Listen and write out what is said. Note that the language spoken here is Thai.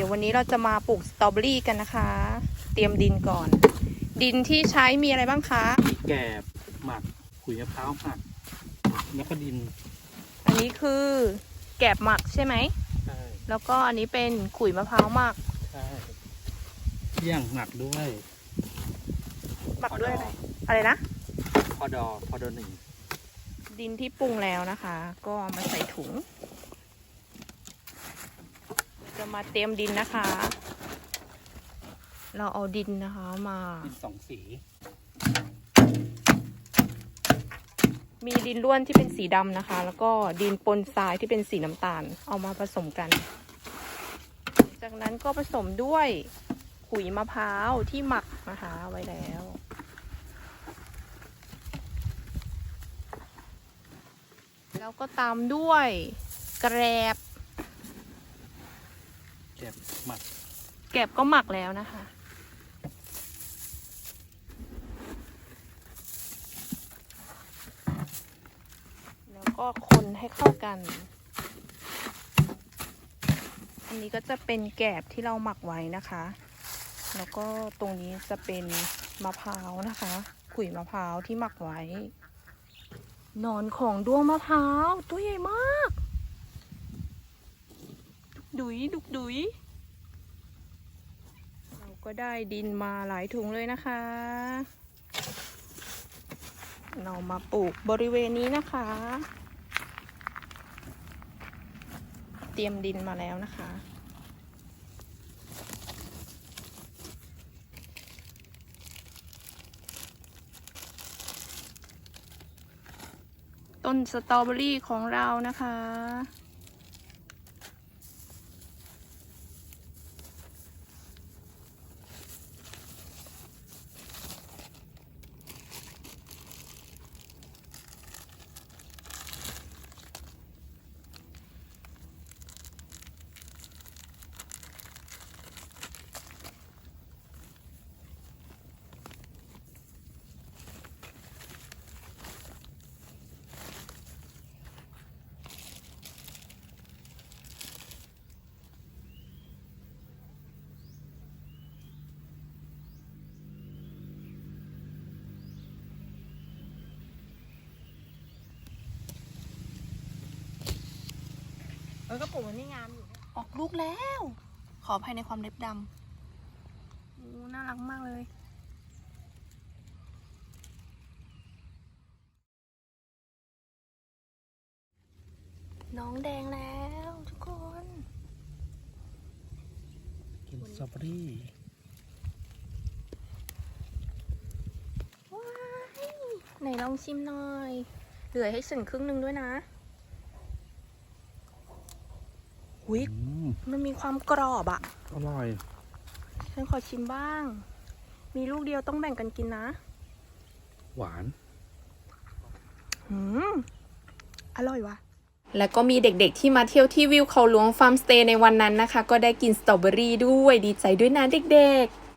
ดี๋ยววันนี้เราจะมาปลูกสตรอเบอรี่กันนะคะ เตรียมดินก่อน ดินที่ใช้มีอะไรบ้างคะมีแกบหมักขุยมะพร้าวหมัก แล้วก็ดิน อันนี้คือแกบหมักใช่ไหม ใช่แล้วก็อันนี้เป็นขุยมะพร้าวหมัก ใช่เที่ยงหมักด้วย หมักด้วยอะไร อะไรนะ พอดอพอดอหนึ่ง ดินที่ปรุงแล้วนะคะ ก็เอามาใส่ถุงจะ มาเตรียมดินนะคะ เราเอาดินนะคะมา ดินสองสี มีดินล้วนที่เป็นสีดำนะคะ แล้วก็ดินปนทรายที่เป็นสีน้ำตาล เอามาผสมกัน จากนั้นก็ผสมด้วยขุยมะพร้าวที่หมักนะคะไว้แล้วแล้วก็ตามด้วย แกรบแกบหมักแกรบก็หมักแล้วนะคะ แล้วก็คนให้เข้ากัน อันนี้ก็จะเป็นแกบที่เราหมักไว้นะคะ แล้วก็ตรงนี้จะเป็นมะพร้าวนะคะ ขุยมะพร้าวที่หมักไว้นอนของด้วงมะพร้าวตัวใหญ่มาก ดุยดุกดุยเราก็ได้ดินมาหลายถุงเลยนะคะ เรามาปลูกบริเวณนี้นะคะ เตรียมดินมาแล้วนะคะต้นสตรอเบอรี่ของเรานะคะ เออก็ปลูกมันนี่งามอยู่ออกลูกแล้ว ขออภัยในความเล็บดำโอ้น่ารักมากเลย น้องแดงแล้วทุกคน กินสตรอเบอรี่ว้ายไหนลองชิมหน่อย เหลือให้ฉันครึ่งหนึ่งด้วยนะ หุยอืมมันมีความกรอบอะอร่อย ฉันขอชิมบ้าง มีลูกเดียวต้องแบ่งกันกินนะ หวาน อืม อร่อยว่ะแล้วก็มีเด็กๆที่มาเที่ยวที่วิวเขาหลวงฟาร์มสเตย์ในวันนั้นนะคะ ก็ได้กินสตรอเบอรี่ด้วยดีใจด้วยนะเด็กๆ